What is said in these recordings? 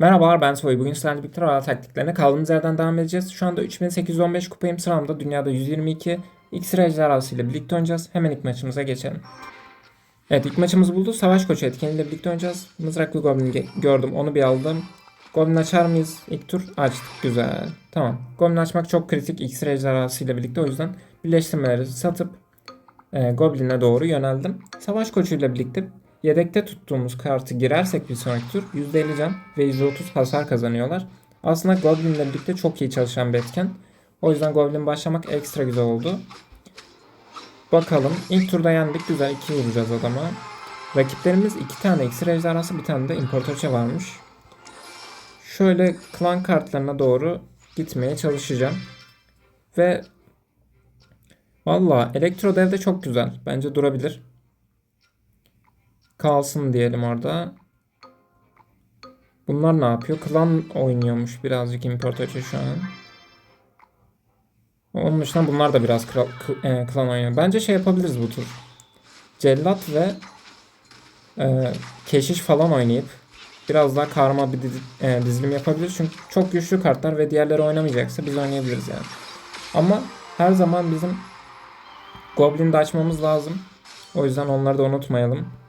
Merhabalar ben Soy. Bugün sizlerle birlikte Royal taktiklerine kaldığımız yerden devam edeceğiz. Şu anda 3815 kupayım sıramda. Dünyada 122. X ejderhası ile birlikte oynayacağız. Hemen ilk maçımıza geçelim. Evet ilk maçımızı buldu. Savaş koçu etkeniyle birlikte oynayacağız. Mızraklı Goblin ge- gördüm. Onu bir aldım. Goblin açar mıyız? İlk tur açtık. Güzel. Tamam. Goblin açmak çok kritik. X ejderhası ile birlikte o yüzden birleştirmeleri satıp e, Goblin'e doğru yöneldim. Savaş koçuyla birlikte yedekte tuttuğumuz kartı girersek bir sonraki tur %50 can ve %30 hasar kazanıyorlar. Aslında Goblin'le birlikte çok iyi çalışan bir etken. O yüzden Goblin başlamak ekstra güzel oldu. Bakalım. ilk turda yendik. Güzel 2 vuracağız adama. Rakiplerimiz 2 tane iksir ejderhası bir tane de imparatorça varmış. Şöyle klan kartlarına doğru gitmeye çalışacağım. Ve Valla elektro dev de çok güzel. Bence durabilir. Kalsın diyelim orada. Bunlar ne yapıyor? Klan oynuyormuş birazcık imparatorça şu an. Onun dışında bunlar da biraz kral, e, klan oynuyor. Bence şey yapabiliriz bu tur. Cellat ve e, keşiş falan oynayıp biraz daha karma bir e, dizilim yapabiliriz. Çünkü çok güçlü kartlar ve diğerleri oynamayacaksa biz oynayabiliriz yani. Ama her zaman bizim Goblin'i de açmamız lazım. O yüzden onları da unutmayalım.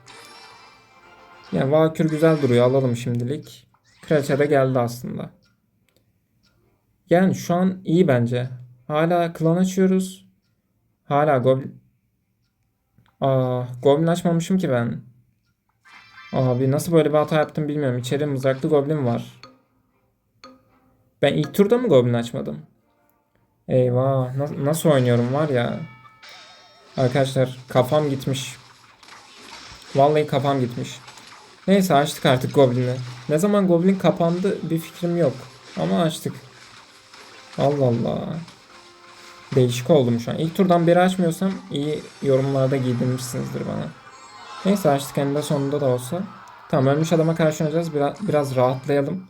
Yani Valkür güzel duruyor. Alalım şimdilik. Kraliçe de geldi aslında. Yani şu an iyi bence. Hala klan açıyoruz. Hala Goblin... Aa, Goblin açmamışım ki ben. Abi nasıl böyle bir hata yaptım bilmiyorum. İçeri mızraklı Goblin var. Ben ilk turda mı Goblin açmadım? Eyvah. na- nasıl oynuyorum var ya. Arkadaşlar kafam gitmiş. Vallahi kafam gitmiş. Neyse açtık artık Goblin'i. Ne zaman Goblin kapandı bir fikrim yok. Ama açtık. Allah Allah. Değişik oldum şu an. İlk turdan beri açmıyorsam iyi yorumlarda giydirmişsinizdir bana. Neyse açtık eninde sonunda da olsa. Tamam ölmüş adama karşı oynayacağız. Biraz, biraz rahatlayalım.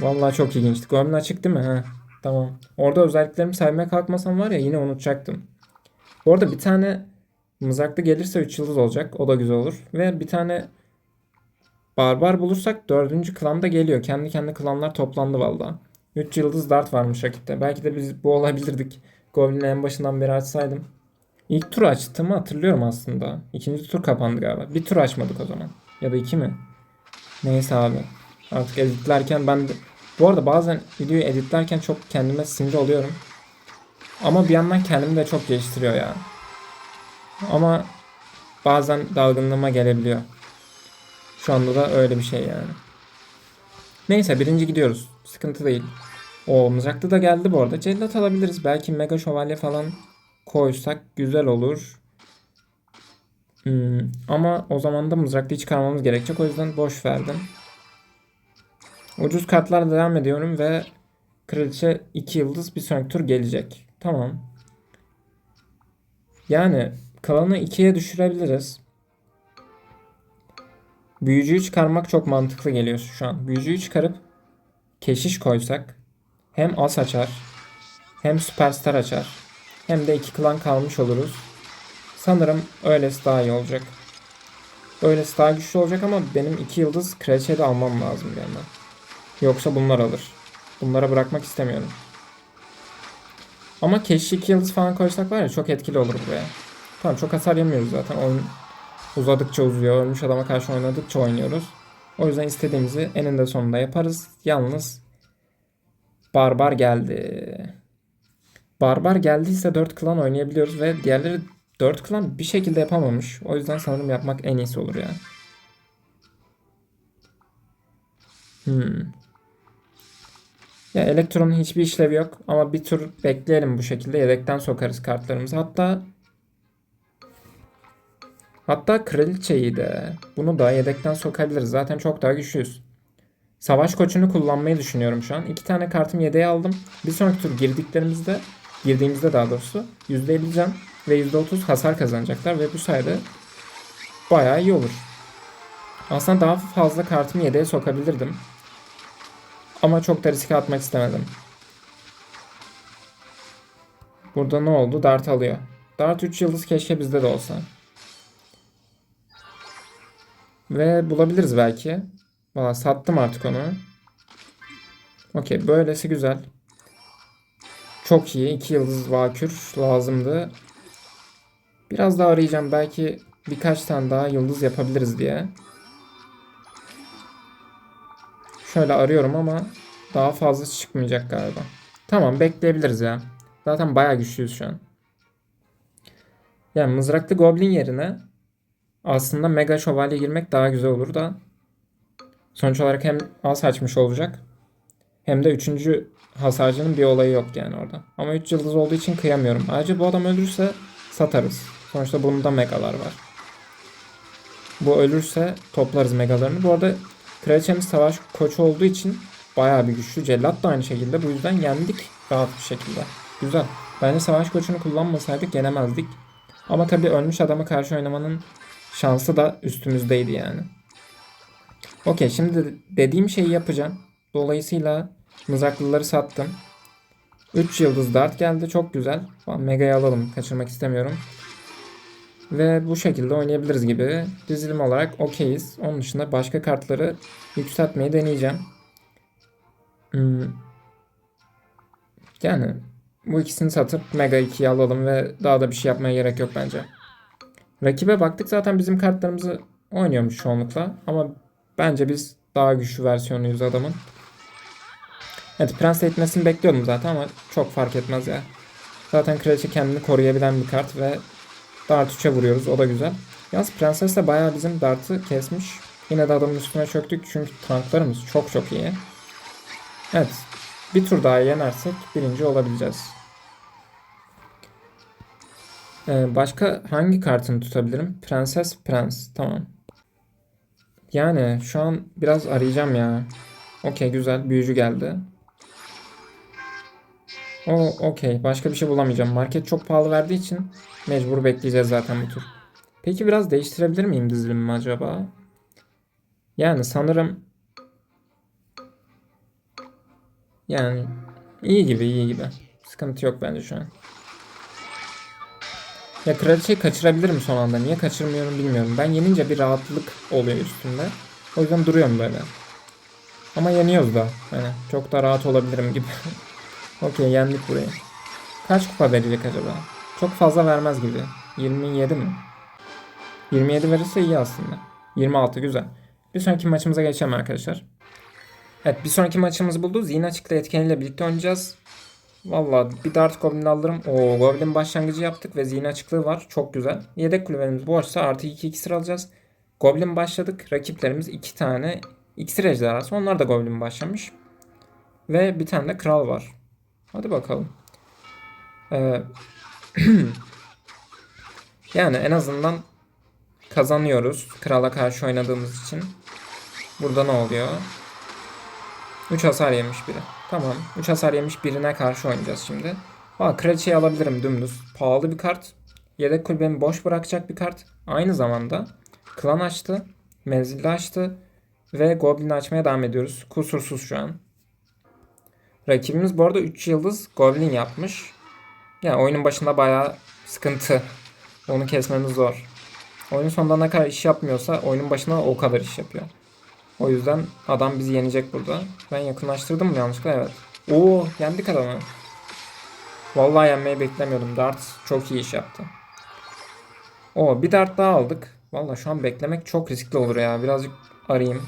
Vallahi çok ilginçti. Goblin açık değil mi? He. Tamam. Orada özelliklerimi saymaya kalkmasam var ya yine unutacaktım. Bu arada bir tane mızraklı gelirse 3 yıldız olacak. O da güzel olur. Ve bir tane barbar bulursak 4. klan da geliyor. Kendi kendi klanlar toplandı valla. 3 yıldız dart varmış rakipte. Belki de biz bu olabilirdik. Goblin'i en başından beri açsaydım. İlk tur açtığımı hatırlıyorum aslında. İkinci tur kapandı galiba. Bir tur açmadık o zaman. Ya da iki mi? Neyse abi. Artık editlerken ben de... Bu arada bazen videoyu editlerken çok kendime sinir oluyorum. Ama bir yandan kendimi de çok geliştiriyor ya. Ama bazen dalgınlığıma gelebiliyor. Şu anda da öyle bir şey yani. Neyse birinci gidiyoruz. Sıkıntı değil. O mızraklı da geldi bu arada. Cellat alabiliriz. Belki mega şövalye falan koysak güzel olur. Hmm, ama o zaman da mızraklıyı çıkarmamız gerekecek. O yüzden boş verdim. Ucuz kartlarla devam ediyorum ve kraliçe 2 yıldız bir sonraki tur gelecek. Tamam. Yani klanı 2'ye düşürebiliriz. Büyücüyü çıkarmak çok mantıklı geliyor şu an. Büyücüyü çıkarıp keşiş koysak hem as açar hem süperstar açar hem de iki klan kalmış oluruz. Sanırım öylesi daha iyi olacak. Öylesi daha güçlü olacak ama benim iki yıldız kraliçeyi de almam lazım bir. Yoksa bunlar alır. Bunlara bırakmak istemiyorum. Ama keşke 2 yıldız falan koysak var ya çok etkili olur buraya. Tamam çok hasar yemiyoruz zaten. Oyun uzadıkça uzuyor. Ölmüş adama karşı oynadıkça oynuyoruz. O yüzden istediğimizi eninde sonunda yaparız. Yalnız Barbar geldi. Barbar geldiyse 4 klan oynayabiliyoruz ve diğerleri 4 klan bir şekilde yapamamış. O yüzden sanırım yapmak en iyisi olur ya. Hmm. Ya elektronun hiçbir işlevi yok ama bir tur bekleyelim bu şekilde yedekten sokarız kartlarımızı. Hatta hatta kraliçeyi de bunu da yedekten sokabiliriz. Zaten çok daha güçlüyüz. Savaş koçunu kullanmayı düşünüyorum şu an. İki tane kartım yedeğe aldım. Bir sonraki tur girdiklerimizde girdiğimizde daha doğrusu %50 can ve %30 hasar kazanacaklar ve bu sayede bayağı iyi olur. Aslında daha fazla kartımı yedeğe sokabilirdim. Ama çok da riske atmak istemedim. Burada ne oldu? Dart alıyor. Dart 3 yıldız keşke bizde de olsa. Ve bulabiliriz belki. Valla sattım artık onu. Okey böylesi güzel. Çok iyi. 2 yıldız vakür lazımdı. Biraz daha arayacağım. Belki birkaç tane daha yıldız yapabiliriz diye. Şöyle arıyorum ama daha fazla çıkmayacak galiba. Tamam bekleyebiliriz ya. Zaten bayağı güçlüyüz şu an. Yani mızraklı goblin yerine aslında mega şövalye girmek daha güzel olur da sonuç olarak hem az açmış olacak hem de üçüncü hasarcının bir olayı yok yani orada. Ama 3 yıldız olduğu için kıyamıyorum. Ayrıca bu adam ölürse satarız. Sonuçta bunda megalar var. Bu ölürse toplarız megalarını. Bu arada kraliçemiz savaş koçu olduğu için bayağı bir güçlü. Cellat da aynı şekilde. Bu yüzden yendik rahat bir şekilde. Güzel. Bence savaş koçunu kullanmasaydık yenemezdik. Ama tabii ölmüş adama karşı oynamanın şansı da üstümüzdeydi yani. Okey şimdi dediğim şeyi yapacağım. Dolayısıyla mızraklıları sattım. 3 yıldız dart geldi. Çok güzel. Mega'yı alalım. Kaçırmak istemiyorum. Ve bu şekilde oynayabiliriz gibi. Dizilim olarak okeyiz. Onun dışında başka kartları yükseltmeyi deneyeceğim. Hmm. Yani bu ikisini satıp Mega 2'yi alalım ve daha da bir şey yapmaya gerek yok bence. Rakibe baktık zaten bizim kartlarımızı oynuyormuş çoğunlukla. Ama bence biz daha güçlü versiyonuyuz adamın. Evet prens etmesini bekliyordum zaten ama çok fark etmez ya. Zaten kraliçe kendini koruyabilen bir kart ve dart 3'e vuruyoruz o da güzel. Yalnız prenses de bayağı bizim dartı kesmiş. Yine de adamın üstüne çöktük çünkü tanklarımız çok çok iyi. Evet bir tur daha yenersek birinci olabileceğiz. Ee, başka hangi kartını tutabilirim? Prenses Prens. Tamam. Yani şu an biraz arayacağım ya. Okey güzel. Büyücü geldi. O okey. Başka bir şey bulamayacağım. Market çok pahalı verdiği için mecbur bekleyeceğiz zaten bu tur. Peki biraz değiştirebilir miyim dizilimimi acaba? Yani sanırım yani iyi gibi iyi gibi. Sıkıntı yok bence şu an. Ya kraliçeyi kaçırabilirim son anda. Niye kaçırmıyorum bilmiyorum. Ben yenince bir rahatlık oluyor üstünde. O yüzden duruyorum böyle. Ama yeniyoruz da. Yani çok da rahat olabilirim gibi. Okey yendik burayı. Kaç kupa verecek acaba? Çok fazla vermez gibi. 27 mi? 27 verirse iyi aslında. 26 güzel. Bir sonraki maçımıza geçelim arkadaşlar. Evet bir sonraki maçımız buldu. Zihin açıklı etkeniyle birlikte oynayacağız. Valla bir Dart Goblin alırım. O Goblin başlangıcı yaptık ve zihin açıklığı var. Çok güzel. Yedek kulübemiz boşsa artı 2 iksir alacağız. Goblin başladık. Rakiplerimiz 2 tane iksir ejderhası. Onlar da Goblin başlamış. Ve bir tane de kral var. Hadi bakalım. Ee, yani en azından kazanıyoruz. Krala karşı oynadığımız için. Burada ne oluyor? 3 hasar yemiş biri. Tamam. 3 hasar yemiş birine karşı oynayacağız şimdi. Aa, kraliçeyi alabilirim dümdüz. Pahalı bir kart. Yedek kulübemi boş bırakacak bir kart. Aynı zamanda klan açtı. Menzilli açtı. Ve Goblin'i açmaya devam ediyoruz. Kusursuz şu an. Rakibimiz bu arada 3 yıldız Goblin yapmış. Yani oyunun başında bayağı sıkıntı. Onu kesmemiz zor. Oyunun sonunda ne kadar iş yapmıyorsa oyunun başına o kadar iş yapıyor. O yüzden adam bizi yenecek burada. Ben yakınlaştırdım mı yanlışlıkla? Evet. Oo yendik adamı. Vallahi yenmeyi beklemiyordum. Dart çok iyi iş yaptı. O bir dart daha aldık. Vallahi şu an beklemek çok riskli olur ya. Birazcık arayayım.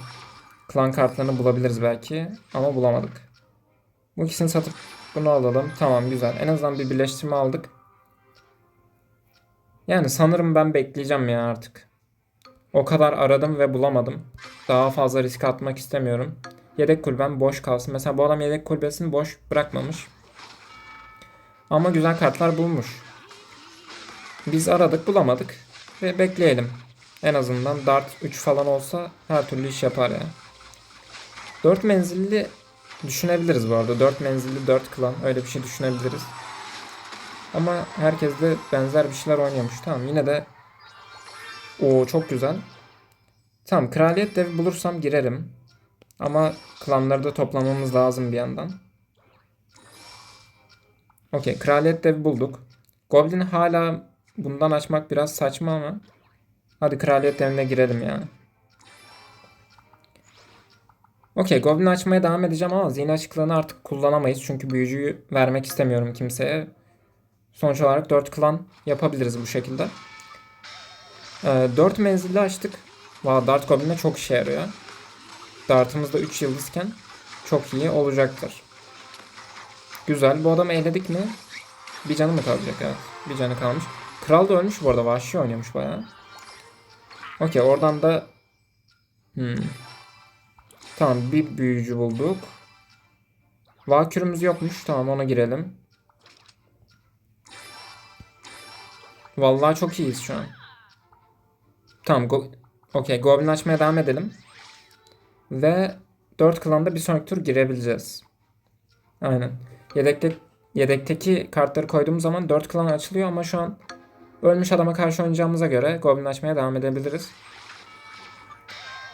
Klan kartlarını bulabiliriz belki. Ama bulamadık. Bu ikisini satıp bunu alalım. Tamam güzel. En azından bir birleştirme aldık. Yani sanırım ben bekleyeceğim ya artık. O kadar aradım ve bulamadım. Daha fazla risk atmak istemiyorum. Yedek kulübem boş kalsın. Mesela bu adam yedek kulübesini boş bırakmamış. Ama güzel kartlar bulmuş. Biz aradık bulamadık. Ve bekleyelim. En azından Dart 3 falan olsa her türlü iş yapar ya. 4 menzilli düşünebiliriz bu arada. 4 menzilli 4 klan öyle bir şey düşünebiliriz. Ama herkes de benzer bir şeyler oynuyormuş. Tamam yine de o çok güzel. Tamam kraliyet devi bulursam girerim. Ama klanları da toplamamız lazım bir yandan. Okey kraliyet devi bulduk. Goblin hala bundan açmak biraz saçma ama. Hadi kraliyet devine girelim yani. Okey Goblin açmaya devam edeceğim ama zihin açıklığını artık kullanamayız. Çünkü büyücüyü vermek istemiyorum kimseye. Sonuç olarak 4 klan yapabiliriz bu şekilde. Ee, 4 menzilli açtık. Valla Dart Goblin'e çok işe yarıyor. Dart'ımız da 3 yıldızken çok iyi olacaktır. Güzel. Bu adamı eledik mi? Bir canı mı kalacak? Evet. Bir canı kalmış. Kral da ölmüş bu arada. Vahşi oynuyormuş bayağı. Okey oradan da hmm. Tamam bir büyücü bulduk. Valkürümüz yokmuş. Tamam ona girelim. Vallahi çok iyiyiz şu an. Tamam. Go Okey. Goblin açmaya devam edelim. Ve 4 klanda bir sonraki tur girebileceğiz. Aynen. Yedekte, yedekteki kartları koyduğumuz zaman 4 klan açılıyor ama şu an ölmüş adama karşı oynayacağımıza göre Goblin açmaya devam edebiliriz.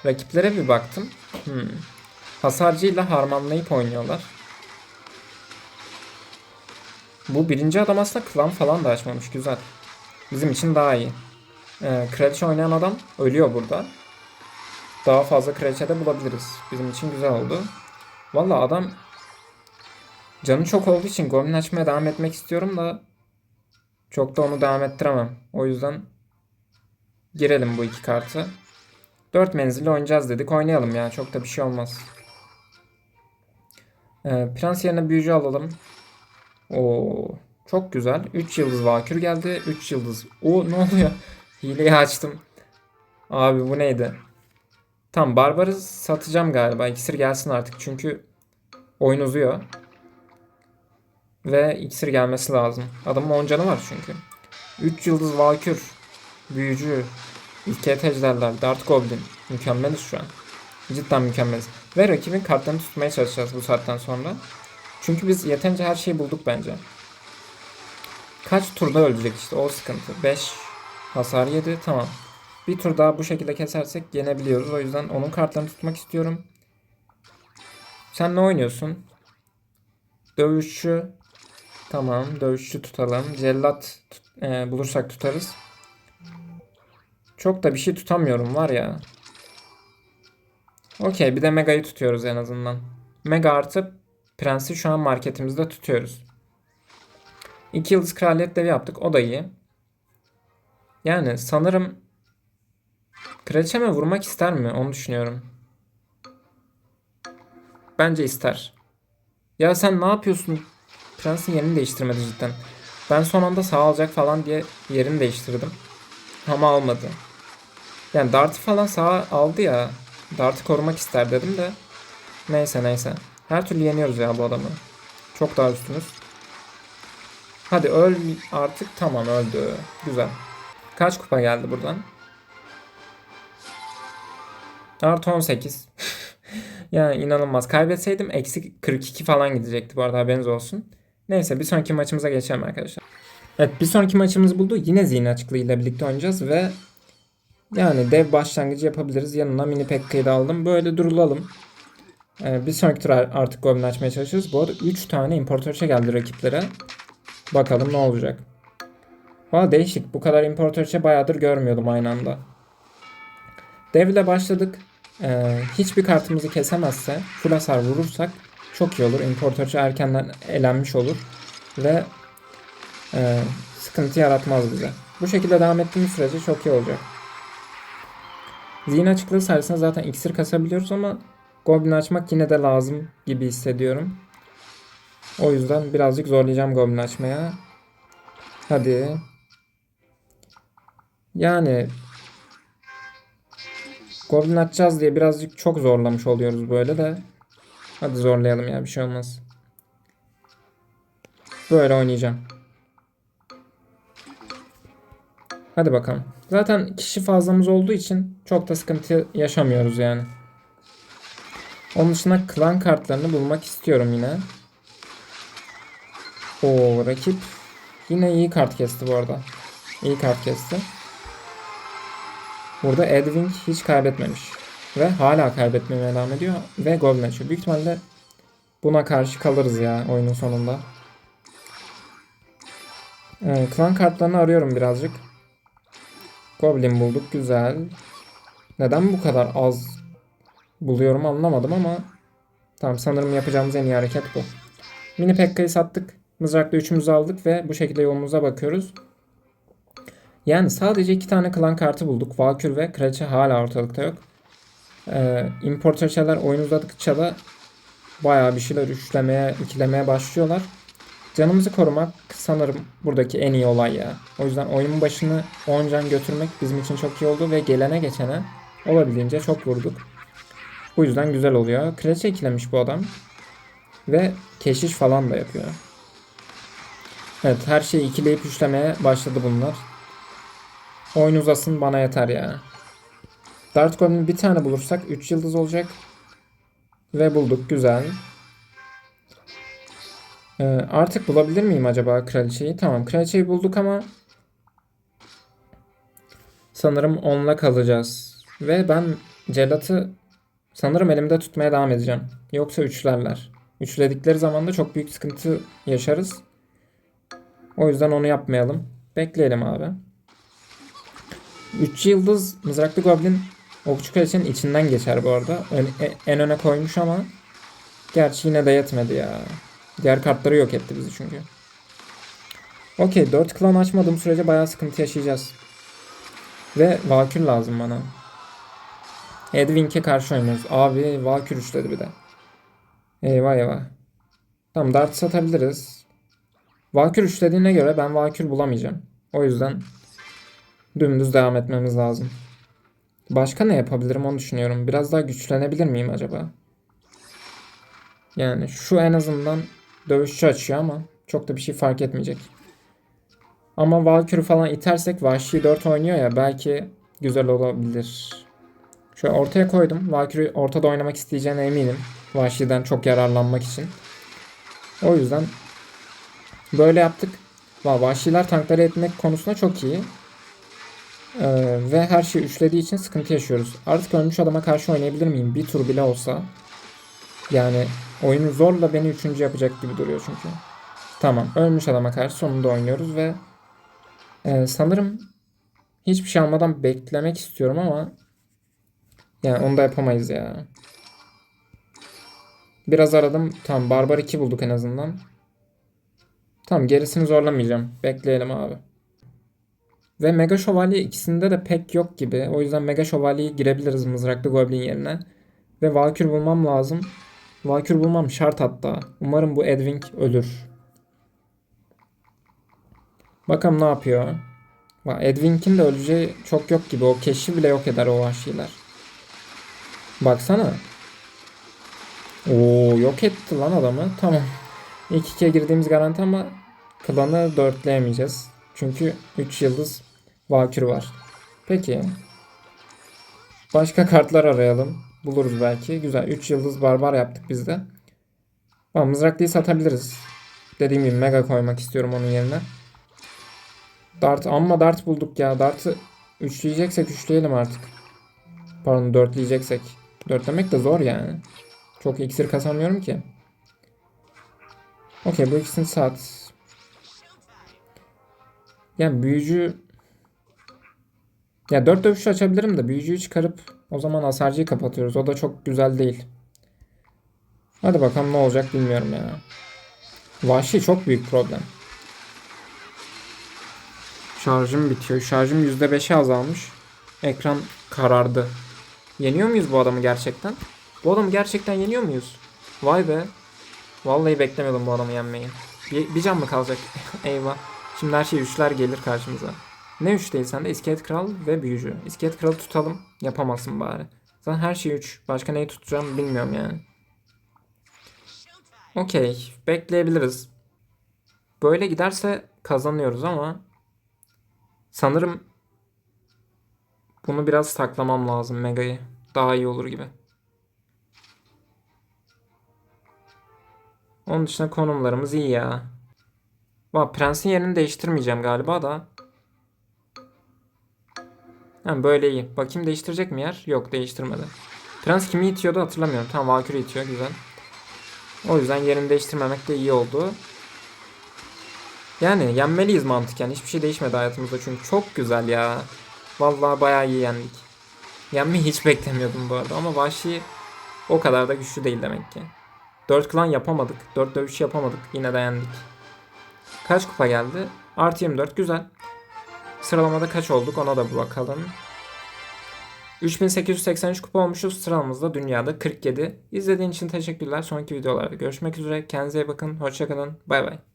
Rakiplere bir baktım. Hmm. Hasarcıyla harmanlayıp oynuyorlar. Bu birinci adam aslında klan falan da açmamış. Güzel. Bizim için daha iyi. Ee, kraliçe oynayan adam ölüyor burada. Daha fazla kraliçe de bulabiliriz. Bizim için güzel oldu. Valla adam canı çok olduğu için goblin açmaya devam etmek istiyorum da çok da onu devam ettiremem. O yüzden girelim bu iki kartı. 4 menzilli oynayacağız dedik. Oynayalım ya. Çok da bir şey olmaz. Ee, prens yerine büyücü alalım. Oo, çok güzel. 3 yıldız vakür geldi. 3 yıldız. O ne oluyor? Hileyi açtım. Abi bu neydi? Tamam Barbar'ı satacağım galiba. İksir gelsin artık çünkü oyun uzuyor. Ve iksir gelmesi lazım. Adamın 10 canı var çünkü. 3 yıldız Valkür. Büyücü. İlket ejderler. Dart Goblin. Mükemmeliz şu an. Cidden mükemmeliz. Ve rakibin kartlarını tutmaya çalışacağız bu saatten sonra. Çünkü biz yeterince her şeyi bulduk bence. Kaç turda ölecek işte o sıkıntı. 5 hasar yedi. Tamam. Bir tur daha bu şekilde kesersek yenebiliyoruz. O yüzden onun kartlarını tutmak istiyorum. Sen ne oynuyorsun? Dövüşçü. Tamam. Dövüşçü tutalım. Cellat e, bulursak tutarız. Çok da bir şey tutamıyorum var ya. Okey bir de Mega'yı tutuyoruz en azından. Mega artı Prens'i şu an marketimizde tutuyoruz. 2 yıldız kraliyet devi yaptık. O da iyi. Yani sanırım Kraliçeme vurmak ister mi? Onu düşünüyorum. Bence ister. Ya sen ne yapıyorsun? Prensin yerini değiştirmedi cidden. Ben son anda sağ alacak falan diye yerini değiştirdim. Ama almadı. Yani Dart'ı falan sağ aldı ya. Dart'ı korumak ister dedim de. Neyse neyse. Her türlü yeniyoruz ya bu adamı. Çok daha üstünüz. Hadi öl artık. Tamam öldü. Güzel. Kaç kupa geldi buradan? Artı 18. yani inanılmaz. Kaybetseydim eksi 42 falan gidecekti bu arada haberiniz olsun. Neyse bir sonraki maçımıza geçelim arkadaşlar. Evet bir sonraki maçımız buldu. Yine zihin açıklığıyla birlikte oynayacağız ve yani dev başlangıcı yapabiliriz. Yanına mini pekkayı da aldım. Böyle durulalım. Ee, bir sonraki tur artık goblin açmaya çalışıyoruz. Bu arada 3 tane importörçe geldi rakiplere. Bakalım ne olacak. Valla değişik. Bu kadar importörçe bayağıdır görmüyordum aynı anda. Dev ile başladık. Ee, hiçbir kartımızı kesemezse full hasar vurursak çok iyi olur. İmportörçü erkenden elenmiş olur. Ve e, sıkıntı yaratmaz bize. Bu şekilde devam ettiğimiz sürece çok iyi olacak. Zihin açıklığı sayesinde zaten iksir kasabiliyoruz ama Goblin açmak yine de lazım gibi hissediyorum. O yüzden birazcık zorlayacağım Goblin açmaya. Hadi. Yani Goblin açacağız diye birazcık çok zorlamış oluyoruz böyle de. Hadi zorlayalım ya bir şey olmaz. Böyle oynayacağım. Hadi bakalım. Zaten kişi fazlamız olduğu için çok da sıkıntı yaşamıyoruz yani. Onun dışında klan kartlarını bulmak istiyorum yine. O rakip yine iyi kart kesti bu arada. İyi kart kesti. Burada Edwin hiç kaybetmemiş. Ve hala kaybetmemeye devam ediyor. Ve Goblin açıyor. Büyük ihtimalle buna karşı kalırız ya oyunun sonunda. Ee, klan kartlarını arıyorum birazcık. Goblin bulduk. Güzel. Neden bu kadar az buluyorum anlamadım ama tamam sanırım yapacağımız en iyi hareket bu. Mini Pekka'yı sattık. Mızrakla üçümüzü aldık ve bu şekilde yolumuza bakıyoruz. Yani sadece iki tane klan kartı bulduk. Valkür ve Kraliçe hala ortalıkta yok. Ee, importörçeler oyun uzadıkça da bayağı bir şeyler üçlemeye, ikilemeye başlıyorlar. Canımızı korumak sanırım buradaki en iyi olay ya. O yüzden oyunun başını 10 can götürmek bizim için çok iyi oldu ve gelene geçene olabildiğince çok vurduk. Bu yüzden güzel oluyor. Kraliçe ikilemiş bu adam. Ve keşiş falan da yapıyor. Evet her şeyi ikileyip üçlemeye başladı bunlar. Oyun uzasın bana yeter ya. Dart Goblin bir tane bulursak 3 yıldız olacak. Ve bulduk güzel. Ee, artık bulabilir miyim acaba kraliçeyi? Tamam kraliçeyi bulduk ama sanırım onunla kalacağız. Ve ben celatı sanırım elimde tutmaya devam edeceğim. Yoksa üçlerler. Üçledikleri zaman da çok büyük sıkıntı yaşarız. O yüzden onu yapmayalım. Bekleyelim abi. 3 yıldız mızraklı goblin okçu kraliçenin içinden geçer bu arada. Ön- e- en öne koymuş ama gerçi yine de yetmedi ya. Diğer kartları yok etti bizi çünkü. Okey 4 klan açmadığım sürece bayağı sıkıntı yaşayacağız. Ve Valkür lazım bana. Edwin'e karşı oynuyoruz. Abi Valkür üçledi bir de. Eyvah eyvah. Tamam Dart satabiliriz. Valkür üçlediğine göre ben Valkür bulamayacağım. O yüzden dümdüz devam etmemiz lazım. Başka ne yapabilirim onu düşünüyorum. Biraz daha güçlenebilir miyim acaba? Yani şu en azından dövüşçü açıyor ama çok da bir şey fark etmeyecek. Ama Valkyrie falan itersek Vahşi 4 oynuyor ya belki güzel olabilir. Şöyle ortaya koydum. Valkyrie ortada oynamak isteyeceğine eminim. Vahşi'den çok yararlanmak için. O yüzden böyle yaptık. Va- Vahşiler tankları etmek konusunda çok iyi. Ee, ve her şeyi üçlediği için sıkıntı yaşıyoruz. Artık ölmüş adama karşı oynayabilir miyim? Bir tur bile olsa. Yani oyunu zorla beni üçüncü yapacak gibi duruyor çünkü. Tamam. Ölmüş adama karşı sonunda oynuyoruz ve e, sanırım hiçbir şey almadan beklemek istiyorum ama yani onu da yapamayız ya. Biraz aradım. Tamam. Barbar 2 bulduk en azından. Tamam. Gerisini zorlamayacağım. Bekleyelim abi. Ve Mega Şövalye ikisinde de pek yok gibi. O yüzden Mega Şövalye'yi girebiliriz Mızraklı Goblin yerine. Ve Valkür bulmam lazım. Valkür bulmam şart hatta. Umarım bu Edwing ölür. Bakalım ne yapıyor. Edwing'in de öleceği çok yok gibi. O keşi bile yok eder o vahşiler. Baksana. Oo yok etti lan adamı. Tamam. İlk ikiye girdiğimiz garanti ama klanı dörtleyemeyeceğiz. Çünkü 3 yıldız Valkür var. Peki. Başka kartlar arayalım. Buluruz belki. Güzel. 3 yıldız barbar yaptık biz de. Ama mızraklıyı satabiliriz. Dediğim gibi mega koymak istiyorum onun yerine. Dart amma dart bulduk ya. Dart'ı üçleyeceksek üçleyelim artık. Pardon dörtleyeceksek. Dörtlemek de zor yani. Çok iksir kasamıyorum ki. Okey bu ikisini sat. Yani büyücü ya 4 dövüşü açabilirim de büyücüyü çıkarıp o zaman hasarcıyı kapatıyoruz. O da çok güzel değil. Hadi bakalım ne olacak bilmiyorum ya. Vahşi çok büyük problem. Şarjım bitiyor. Şarjım %5'e azalmış. Ekran karardı. Yeniyor muyuz bu adamı gerçekten? Bu adamı gerçekten yeniyor muyuz? Vay be. Vallahi beklemiyordum bu adamı yenmeyi. Bir, bir can mı kalacak? Eyvah. Şimdi her şey üçler gelir karşımıza. Ne üç değil sende? İskelet Kral ve Büyücü. İskelet Kralı tutalım. Yapamazsın bari. Zaten her şey 3. Başka neyi tutacağım bilmiyorum yani. Okey. Bekleyebiliriz. Böyle giderse kazanıyoruz ama sanırım bunu biraz saklamam lazım Mega'yı. Daha iyi olur gibi. Onun dışında konumlarımız iyi ya. Va prensin yerini değiştirmeyeceğim galiba da. Ha, böyle iyi. Bakayım değiştirecek mi yer? Yok değiştirmedi. Prens kimi itiyordu hatırlamıyorum. Tamam Valkyrie itiyor güzel. O yüzden yerini değiştirmemek de iyi oldu. Yani yenmeliyiz mantıken. Hiçbir şey değişmedi hayatımızda çünkü çok güzel ya. Vallahi bayağı iyi yendik. Yenmeyi hiç beklemiyordum bu arada ama Vahşi O kadar da güçlü değil demek ki. 4 klan yapamadık. 4 dövüş yapamadık. Yine de yendik. Kaç kupa geldi? Artı 24 güzel. Sıralamada kaç olduk ona da bir bakalım. 3883 kupa olmuşuz. Sıralamızda dünyada 47. İzlediğin için teşekkürler. Sonraki videolarda görüşmek üzere. Kendinize iyi bakın. Hoşçakalın. Bay bay.